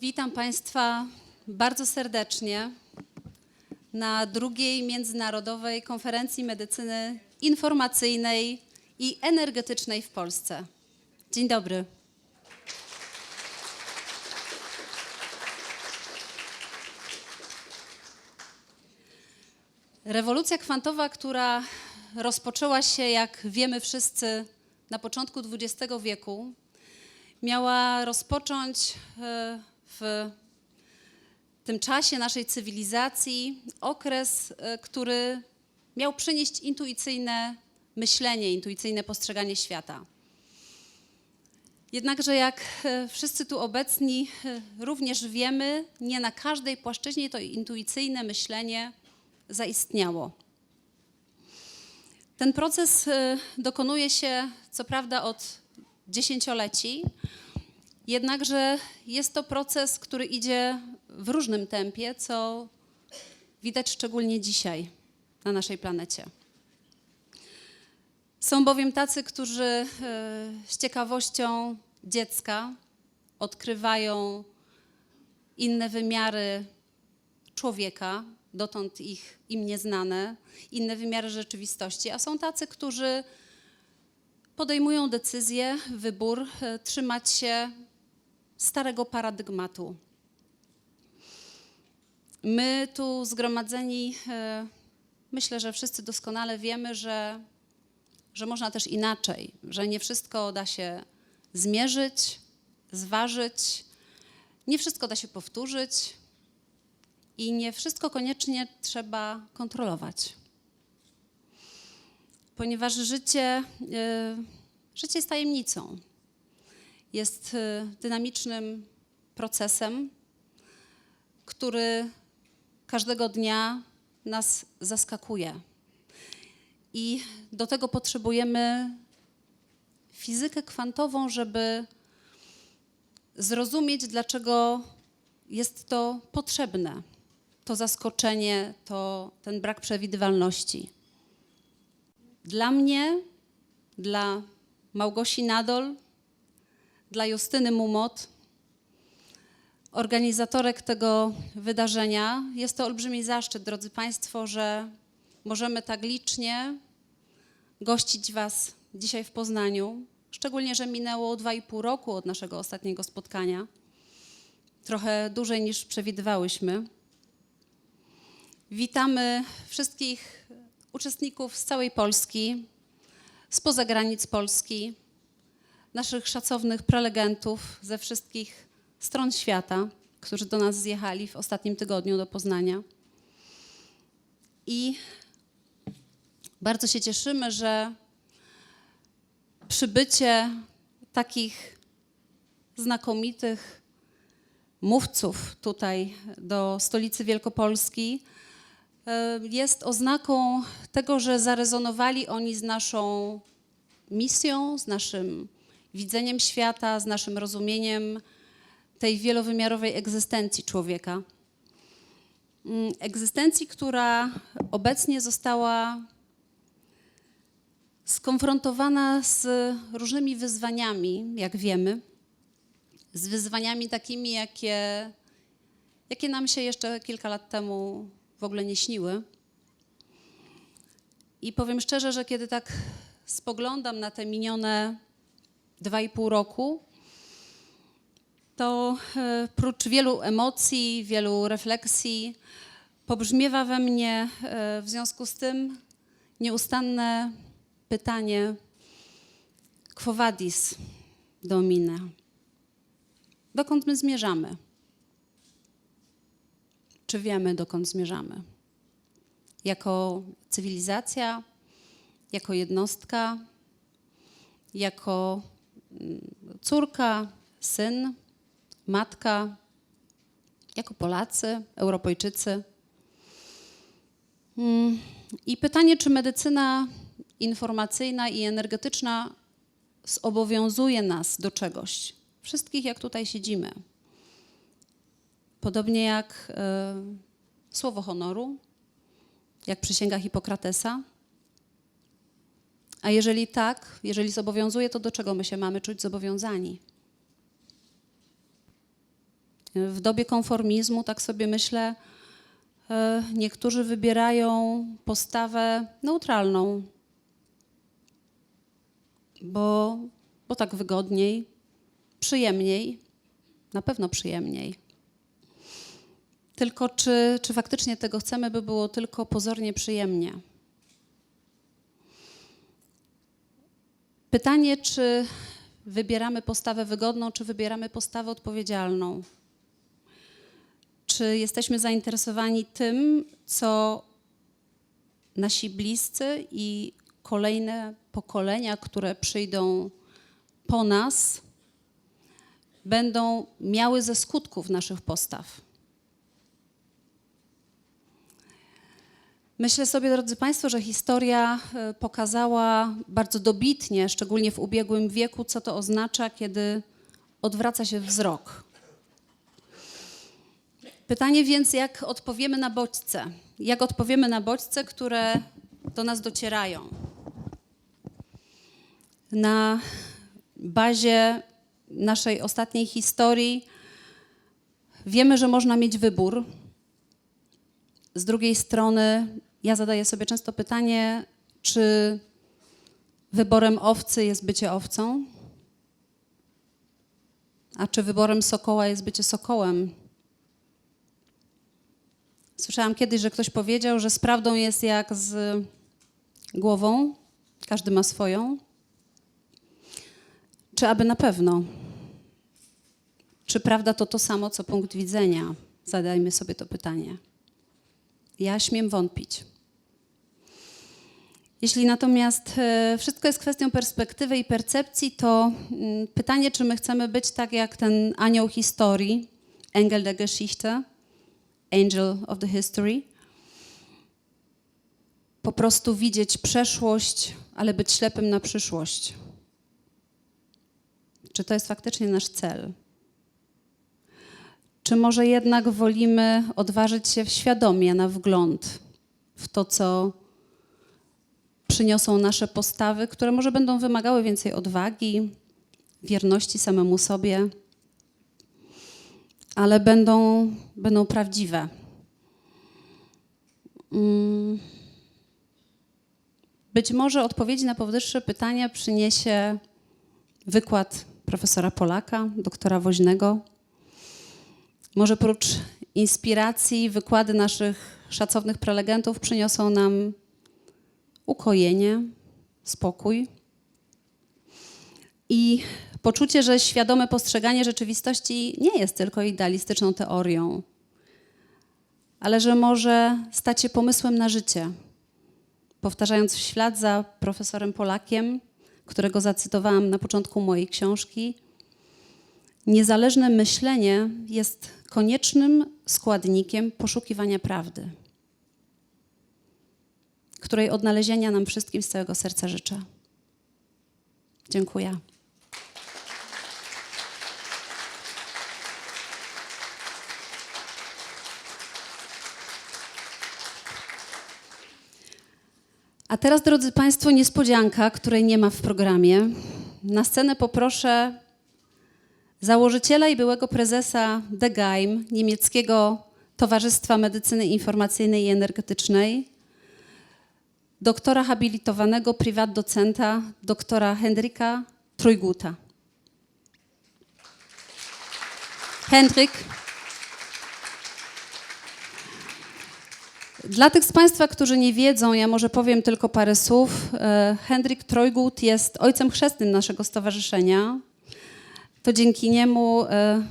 Witam Państwa bardzo serdecznie na drugiej Międzynarodowej Konferencji Medycyny Informacyjnej i Energetycznej w Polsce. Dzień dobry. Rewolucja kwantowa, która rozpoczęła się, jak wiemy wszyscy, na początku XX wieku, miała rozpocząć e, w tym czasie naszej cywilizacji okres, e, który miał przynieść intuicyjne myślenie, intuicyjne postrzeganie świata. Jednakże, jak e, wszyscy tu obecni e, również wiemy, nie na każdej płaszczyźnie to intuicyjne myślenie zaistniało. Ten proces dokonuje się, co prawda, od dziesięcioleci, jednakże jest to proces, który idzie w różnym tempie, co widać szczególnie dzisiaj na naszej planecie. Są bowiem tacy, którzy e, z ciekawością dziecka odkrywają inne wymiary człowieka, dotąd ich im nieznane, inne wymiary rzeczywistości, a są tacy, którzy podejmują decyzję, wybór, e, trzymać się starego paradygmatu. My tu zgromadzeni, e, myślę, że wszyscy doskonale wiemy, że, że można też inaczej, że nie wszystko da się zmierzyć, zważyć, nie wszystko da się powtórzyć i nie wszystko koniecznie trzeba kontrolować. Ponieważ życie, e, życie jest tajemnicą, jest e, dynamicznym procesem, który każdego dnia nas zaskakuje. I do tego potrzebujemy fizykę kwantową, żeby zrozumieć, dlaczego jest to potrzebne. To zaskoczenie, to ten brak przewidywalności. Dla mnie, dla Małgosi Nadol, dla Justyny Mumot, organizatorek tego wydarzenia. Jest to olbrzymi zaszczyt, drodzy Państwo, że możemy tak licznie gościć Was dzisiaj w Poznaniu. Szczególnie, że minęło 2,5 roku od naszego ostatniego spotkania. Trochę dłużej niż przewidywałyśmy. Witamy wszystkich uczestników z całej Polski, spoza granic Polski, naszych szacownych prelegentów ze wszystkich stron świata, którzy do nas zjechali w ostatnim tygodniu do Poznania. I bardzo się cieszymy, że przybycie takich znakomitych mówców tutaj do stolicy Wielkopolski e, jest oznaką tego, że zarezonowali oni z naszą misją, z naszym widzeniem świata, z naszym rozumieniem tej wielowymiarowej egzystencji człowieka. Mm, Egzystencji, która obecnie została skonfrontowana z różnymi wyzwaniami, jak wiemy, z wyzwaniami takimi, jakie, jakie nam się jeszcze kilka lat temu w ogóle nie śniły. I powiem szczerze, że kiedy tak spoglądam na te minione dwa i pół roku, to e, prócz wielu emocji, wielu refleksji, pobrzmiewa we mnie e, w związku z tym nieustanne pytanie Quo vadis, Domine? Dokąd my zmierzamy? Czy wiemy, dokąd zmierzamy? Jako cywilizacja, jako jednostka, jako córka, syn, matka, jako Polacy, Europejczycy. Mm, I pytanie, czy medycyna informacyjna i energetyczna zobowiązuje nas do czegoś. Wszystkich, jak tutaj siedzimy. Podobnie jak e, słowo honoru, jak przysięga Hipokratesa. A jeżeli tak, jeżeli zobowiązuje, to do czego my się mamy czuć zobowiązani? W dobie konformizmu, tak sobie myślę, e, niektórzy wybierają postawę neutralną, bo, bo tak wygodniej, przyjemniej, na pewno przyjemniej. Tylko czy, czy faktycznie tego chcemy, by było tylko pozornie przyjemnie? Pytanie, czy wybieramy postawę wygodną, czy wybieramy postawę odpowiedzialną? Czy jesteśmy zainteresowani tym, co nasi bliscy i kolejne pokolenia, które przyjdą po nas, będą miały ze skutków naszych postaw? Myślę sobie, drodzy Państwo, że historia e, pokazała bardzo dobitnie, szczególnie w ubiegłym wieku, co to oznacza, kiedy odwraca się wzrok. Pytanie więc, jak odpowiemy na bodźce? Jak odpowiemy na bodźce, które do nas docierają? Na bazie naszej ostatniej historii wiemy, że można mieć wybór. Z drugiej strony, ja zadaję sobie często pytanie, czy wyborem owcy jest bycie owcą? A czy wyborem sokoła jest bycie sokołem? Słyszałam kiedyś, że ktoś powiedział, że z prawdą jest jak z głową, każdy ma swoją. Czy aby na pewno? Czy prawda to to samo, co punkt widzenia? Zadajmy sobie to pytanie. Ja śmiem wątpić. Jeśli natomiast e, wszystko jest kwestią perspektywy i percepcji, to mm, pytanie, czy my chcemy być tak jak ten anioł historii, Engel der Geschichte, Angel of the History, po prostu widzieć przeszłość, ale być ślepym na przyszłość. Czy to jest faktycznie nasz cel? Czy może jednak wolimy odważyć się świadomie na wgląd w to, co przyniosą nasze postawy, które może będą wymagały więcej odwagi, wierności samemu sobie, ale będą, będą prawdziwe. Mm. Być może odpowiedzi na powyższe pytania przyniesie wykład profesora Polaka, doktora Woźnego. Może prócz inspiracji wykłady naszych szacownych prelegentów przyniosą nam ukojenie, spokój i poczucie, że świadome postrzeganie rzeczywistości nie jest tylko idealistyczną teorią, ale że może stać się pomysłem na życie. Powtarzając w ślad za profesorem Polakiem, którego zacytowałam na początku mojej książki, niezależne myślenie jest koniecznym składnikiem poszukiwania prawdy której odnalezienia nam wszystkim z całego serca życzę. Dziękuję. A teraz, drodzy Państwo, niespodzianka, której nie ma w programie. Na scenę poproszę założyciela i byłego prezesa DGAIM, niemieckiego Towarzystwa Medycyny Informacyjnej i Energetycznej, doktora habilitowanego prywat docenta doktora Hendrika Trojguta. Hendrik. Dla tych z Państwa, którzy nie wiedzą, ja może powiem tylko parę słów. E, Hendrik Trojgut jest ojcem chrzestnym naszego stowarzyszenia. To dzięki niemu e,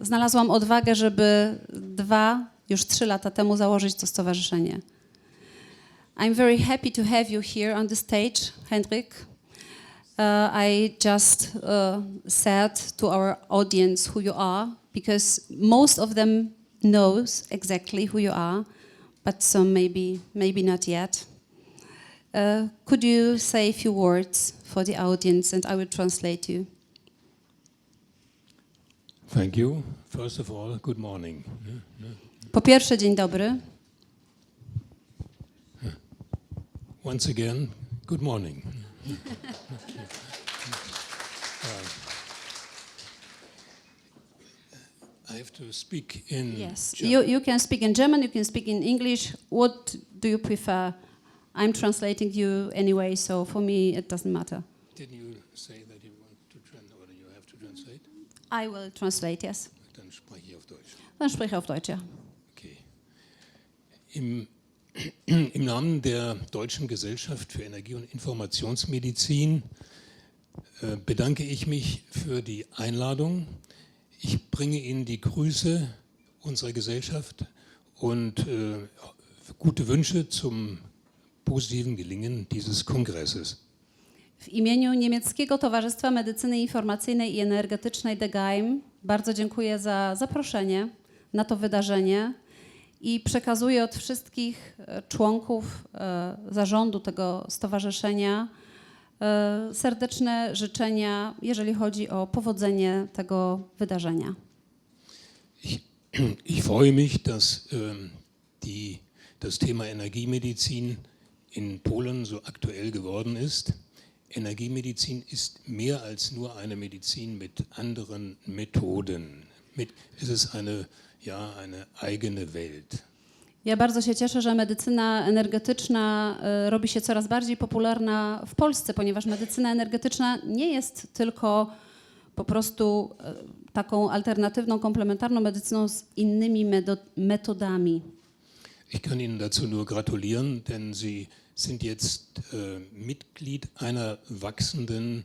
znalazłam odwagę, żeby dwa, już trzy lata temu założyć to stowarzyszenie. I'm very happy to have you here on the stage, Hendrik. Uh, I just uh, said to our audience who you are because most of them knows exactly who you are, but some maybe maybe not yet. Uh, could you say a few words for the audience, and I will translate you. Thank you. First of all, good morning. Po pierwsze, dzień dobry. Once again, good morning. Uh, I have to speak in Yes, German. you, you can speak in German, you can speak in English. What do you prefer? I'm translating you anyway, so for me it doesn't matter. Didn't you say that you want to translate or you have to translate? I will translate, yes. Dann spreche ich auf Deutsch. Dann spreche ich auf Deutsch, ja. Okay. Im, Im Namen der Deutschen Gesellschaft für Energie- und Informationsmedizin äh, bedanke ich mich für die Einladung. Ich bringe Ihnen die Grüße unserer Gesellschaft und äh, gute Wünsche zum positiven Gelingen dieses Kongresses. W imieniu Niemieckiego Towarzystwa Medycyny Informacyjnej i Energetycznej DGAIM bardzo dziękuję za zaproszenie na to wydarzenie i przekazuję od wszystkich e, członków e, zarządu tego stowarzyszenia e, serdeczne życzenia, jeżeli chodzi o powodzenie tego wydarzenia. Ich, freue mich, dass ähm, die, das Thema Energiemedizin in Polen so aktuell geworden ist. Energiemedizin ist mehr als nur eine Medizin mit anderen Methoden. Mit, es ist eine, ja, eine eigene Welt. Ja bardzo się cieszę, że medycyna energetyczna e, robi się coraz bardziej popularna w Polsce, ponieważ medycyna energetyczna nie jest tylko po prostu e, taką alternatywną, komplementarną medycyną z innymi metodami. Ich kann Ihnen dazu nur gratulieren, denn Sie sind jetzt äh, Mitglied einer wachsenden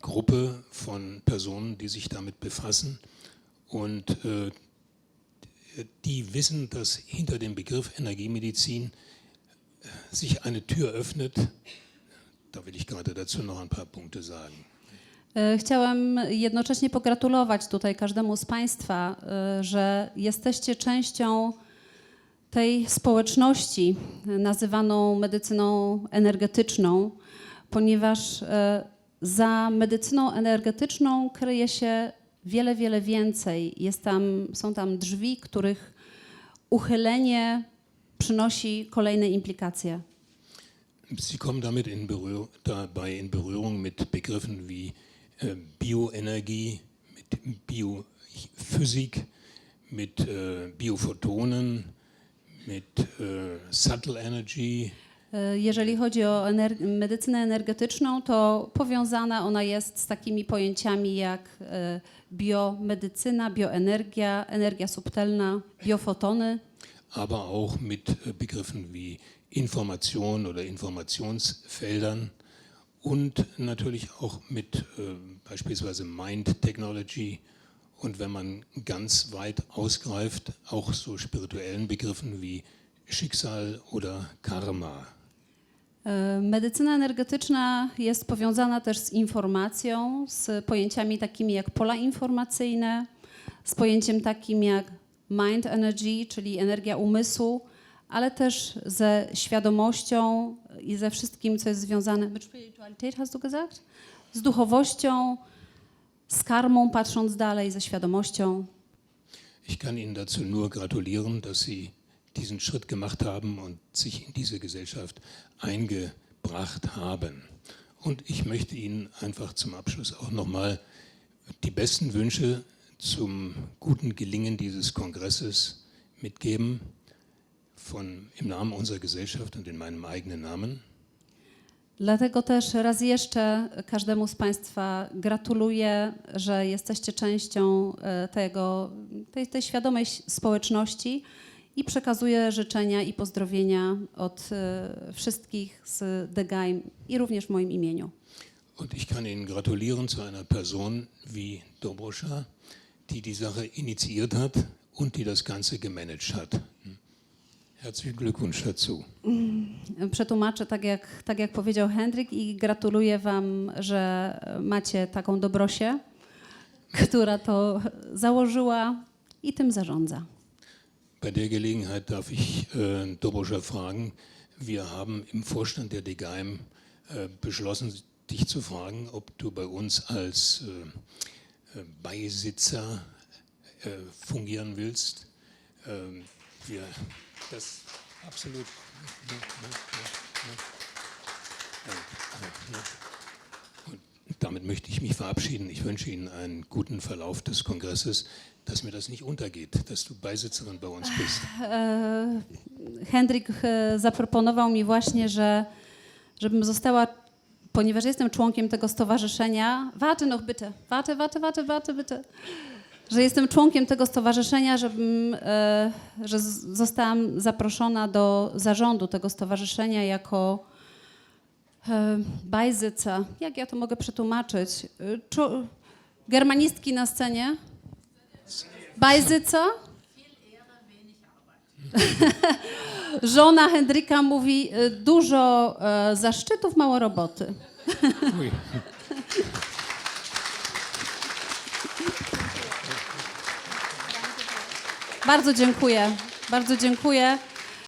Gruppe von Personen, die sich damit befassen. Und äh, die wissen, dass hinter dem Begriff Energiemedizin äh, sich eine Tür öffnet. Da will ich gerade dazu noch ein paar Punkte sagen. E, Chciałam jednocześnie pogratulować tutaj każdemu z Państwa, e, że jesteście częścią tej społeczności nazywaną medycyną energetyczną, ponieważ e, za medycyną energetyczną kryje się wiele, wiele więcej. Jest tam, są tam drzwi, których uchylenie przynosi kolejne implikacje. Sie kommen damit in Berühr dabei in Berührung mit Begriffen wie äh, Bioenergie, mit Biophysik, mit äh, Biophotonen, mit äh, Subtle Energy, Jeżeli chodzi o ener- medycynę energetyczną, to powiązana ona jest z takimi pojęciami jak e, biomedycyna, bioenergia, energia subtelna, biofotony, aber auch mit Begriffen wie Information oder Informationsfeldern und natürlich auch mit äh, beispielsweise Mind Technology und wenn man ganz weit ausgreift, auch so spirituellen Begriffen wie Schicksal oder Karma. E, Medycyna energetyczna jest powiązana też z informacją, z pojęciami takimi jak pola informacyjne, z pojęciem takim jak mind energy, czyli energia umysłu, ale też ze świadomością i ze wszystkim, co jest związane. Z duchowością, z karmą, patrząc dalej, ze świadomością. Ich kann Ihnen dazu nur gratulieren, dass Sie diesen Schritt gemacht haben und sich in diese Gesellschaft eingebracht haben. Und ich möchte Ihnen einfach zum Abschluss auch nochmal die besten Wünsche zum guten Gelingen dieses Kongresses mitgeben, von, im Namen unserer Gesellschaft und in meinem eigenen Namen. Dlatego też raz jeszcze każdemu z Państwa gratuluję, że jesteście częścią e, tego, tej, tej świadomej społeczności i przekazuję życzenia i pozdrowienia od e, wszystkich z DGAIM i również w moim imieniu. Und ich kann Ihnen gratulieren zu einer Person wie Dobroscha, die die Sache initiiert hat und die das Ganze gemanagt hat. Herzlichen Glückwunsch dazu. Przetłumaczę tak jak, tak jak powiedział Hendrik i gratuluję Wam, że macie taką Dobrosię, która to założyła i tym zarządza. Bei der Gelegenheit darf ich äh, Dobroscha fragen. Wir haben im Vorstand der DGAIM äh, beschlossen, dich zu fragen, ob du bei uns als äh, äh, Beisitzer äh, fungieren willst. Ähm, wir, das absolut. Ja, ja, ja, damit möchte ich mich verabschieden. Ich wünsche Ihnen einen guten Verlauf des Kongresses, dass mir das nicht untergeht, dass du Beisitzerin bei uns bist. E, Hendrik e, zaproponował mi właśnie, że żebym została, ponieważ jestem członkiem tego stowarzyszenia. Warte noch bitte, warte, warte, warte, warte, bitte. Że jestem członkiem tego stowarzyszenia, żebym, e, że zostałam zaproszona do zarządu tego stowarzyszenia jako e, Bajzyca. Jak ja to mogę przetłumaczyć? E, czu- Germanistki na scenie? Bajzyca? Żona Hendryka mówi y, dużo e, zaszczytów, mało roboty. Bardzo dziękuję. Bardzo dziękuję.